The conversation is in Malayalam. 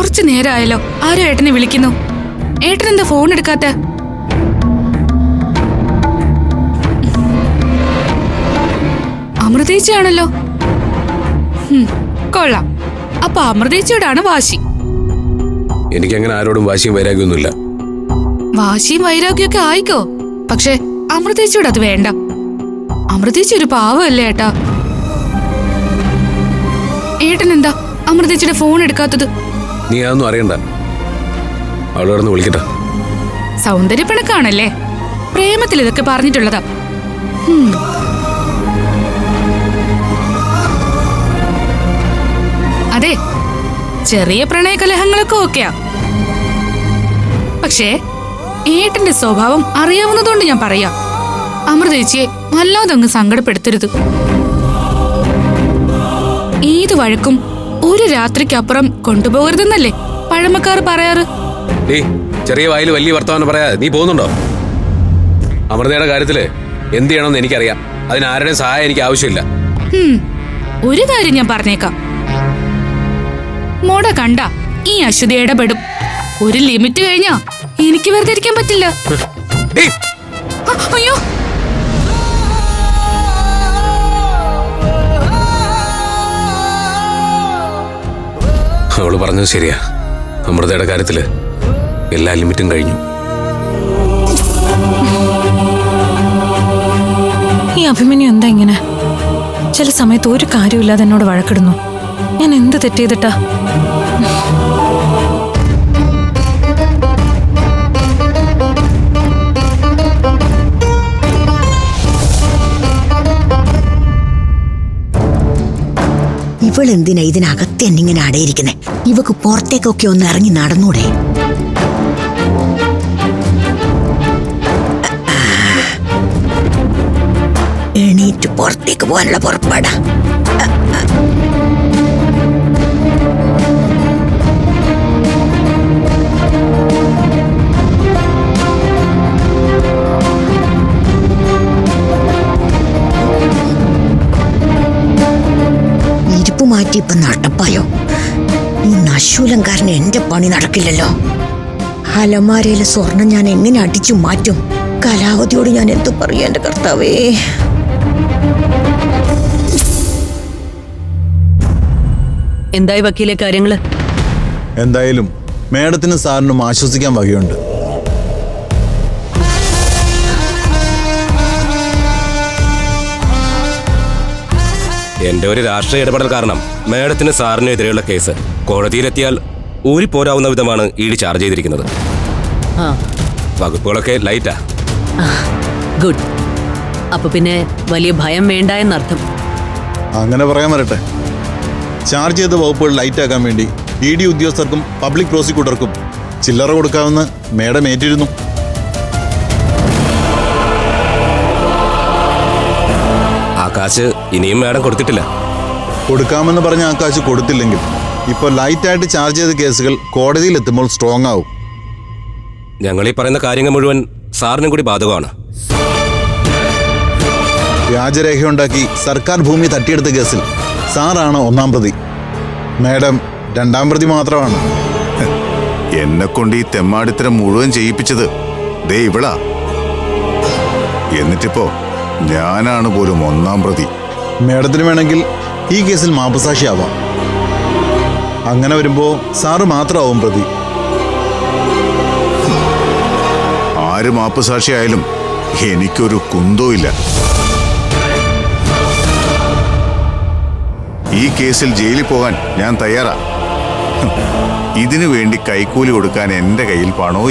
കുറച്ചു നേരമായല്ലോ ആരോ ഏട്ടനെ വിളിക്കുന്നു? ഏട്ടൻ എന്താ ഫോൺ എടുക്കാത്ത? അമൃതേച്ചയാണല്ലോ. കൊള്ളാം. അപ്പൊ അമൃതേച്ചയോടാണ് വാശി. എനിക്ക് അങ്ങനെ ആരോടും വാശിയും വൈരാഗ്യമൊന്നുമില്ല. വാശിയും വൈരാഗ്യമൊക്കെ ആയിക്കോ. പക്ഷെ അമൃതേച്ചയോട് അത് വേണ്ട. അമൃതേച്ചി ഒരു പാവമല്ലേ ഏട്ടാ? ഏട്ടൻ എന്താ അമൃതേച്ചിയുടെ ഫോൺ എടുക്കാത്തത്? നീ അതൊന്നും അറിയണ്ട. അവളോടൊന്ന് വിളിക്കട്ടെ. സൗന്ദര്യപ്പിണക്കാണല്ലേ? പ്രേമത്തിൽ ഇതൊക്കെ പറഞ്ഞിട്ടുള്ളതാ. അതെ ചെറിയ പ്രണയകലഹങ്ങളൊക്കെ ഓക്കെയാ. പക്ഷേ ഏട്ടന്റെ സ്വഭാവം അറിയാവുന്നതുകൊണ്ട് ഞാൻ പറയാം. അമൃതേച്ചിയെ വല്ലാതെ അങ്ങ് സങ്കടപ്പെടുത്തരുത്. ഏത് വഴക്കും ഒരു രാത്രിക്കപ്പുറം കൊണ്ടുപോകരുതെന്നല്ലേ പഴമക്കാർ പറയാറ്? ചെറിയ വായിൽ വലിയ വർത്തമാനം പറയാതെ നീ പോകുന്നുണ്ടോ? അമൃതയുടെ കാര്യത്തിൽ എന്ത് ചെയ്യണമെന്ന് എനിക്കറിയാം. അതിന് ആരുടെയും സഹായം എനിക്ക് ആവശ്യമില്ല. ഒരു കാര്യം ഞാൻ പറഞ്ഞേക്കാം. മോട കണ്ട ഈ അശ്വതി ഇടപെടും. ഒരു ലിമിറ്റ് കഴിഞ്ഞാ എനിക്ക് വെറുതെ ഇരിക്കാൻ പറ്റില്ല. അയ്യോ! പറഞ്ഞത് ശരിയാ. അമൃതയുടെ കാര്യത്തിൽ എല്ലാ ലിമിറ്റും കഴിഞ്ഞു. ഈ അഭിമന്യു എന്താ ഇങ്ങനെ? ചില സമയത്ത് ഒരു കാര്യമില്ലാതെ എന്നോട് വഴക്കിടുന്നു. ഞാൻ എന്ത് തെറ്റ് ഇവളെന്തിനാ ഇതിനകത്ത് എന്നിങ്ങനെ അടയിരിക്കുന്നേ? ഇവക്ക് പുറത്തേക്കൊക്കെ ഒന്ന് ഇറങ്ങി നടന്നൂടെ? എണീറ്റ് പുറത്തേക്ക് പോകാനുള്ള പുറപ്പാടാ. മാറ്റി ഇപ്പൊ നടപ്പായോ? ഈ നശൂലങ്കാരന് എന്റെ പണി നടക്കില്ലല്ലോ. അലമാരയിലെ സ്വർണം ഞാൻ എങ്ങനെ അടിച്ചു മാറ്റും? കലാവതിയോട് ഞാൻ എന്തു പറയും എന്റെ കർത്താവേ? എന്തായി വക്കീലെ കാര്യങ്ങൾ? എന്തായാലും മേഡത്തിനും സാറിനും ആശ്വസിക്കാൻ വകയുണ്ട്. എന്റെ ഒരു രാഷ്ട്രീയ ഇടപെടൽ കാരണം മേഡത്തിന് സാറിനെതിരെയുള്ള കേസ് കോടതിയിലെത്തിയാൽ ഊരിപ്പോരാവുന്ന വിധമാണ് ഇ ഡി ചാർജ് ചെയ്തിരിക്കുന്നത്. ആ. വകുപ്പുകളൊക്കെ ലൈറ്റാ. ഗുഡ്. അപ്പൊ പിന്നെ വലിയ ഭയം വേണ്ട എന്നർത്ഥം. അങ്ങനെ പറയാൻ വരട്ടെ. ചാർജ് ചെയ്ത വകുപ്പുകൾ ലൈറ്റ് ആക്കാൻ വേണ്ടി ഇ ഡി ഉദ്യോഗസ്ഥർക്കും പബ്ലിക് പ്രോസിക്യൂട്ടർക്കും ചില്ലറ കൊടുക്കാമെന്ന് മേഡം ഏറ്റിരുന്നു. കാശ് ഇനിയും മേഡം കൊടുത്തിട്ടില്ല. കൊടുക്കാമെന്ന് പറഞ്ഞ ആ കാശ് കൊടുത്തില്ലെങ്കിൽ ഇപ്പോൾ ലൈറ്റായിട്ട് ചാർജ് ചെയ്ത കേസുകൾ കോടതിയിൽ എത്തുമ്പോൾ സ്ട്രോങ് ആവും. ഞങ്ങൾ ഈ പറയുന്ന കാര്യങ്ങൾ മുഴുവൻ സാറിനും കൂടി ബാധകമാണ്. വ്യാജരേഖയുണ്ടാക്കി സർക്കാർ ഭൂമി തട്ടിയെടുത്ത കേസിൽ സാറാണ് ഒന്നാം പ്രതി. മാഡം രണ്ടാം പ്രതി മാത്രമാണ്. എന്നെ കൊണ്ട് ഈ തെമ്മാടിത്തരം മുഴുവൻ ചെയ്യിപ്പിച്ചത് ദേ ഇവളാ. എന്നിട്ടിപ്പോ ഞാനാണ് പോലും ഒന്നാം പ്രതി. മേഡത്തിന് വേണമെങ്കിൽ ഈ കേസിൽ മാപ്പസാക്ഷിയാവാം. അങ്ങനെ വരുമ്പോ സാറ് മാത്രമാവും പ്രതി. ആര് മാപ്പുസാക്ഷിയായാലും എനിക്കൊരു കുന്തവുമില്ല ഈ കേസിൽ ജയിലിൽ പോകാൻ ഞാൻ തയ്യാറാ. ഇതിനു വേണ്ടി കൈക്കൂലി കൊടുക്കാൻ എന്റെ കയ്യിൽ പണവും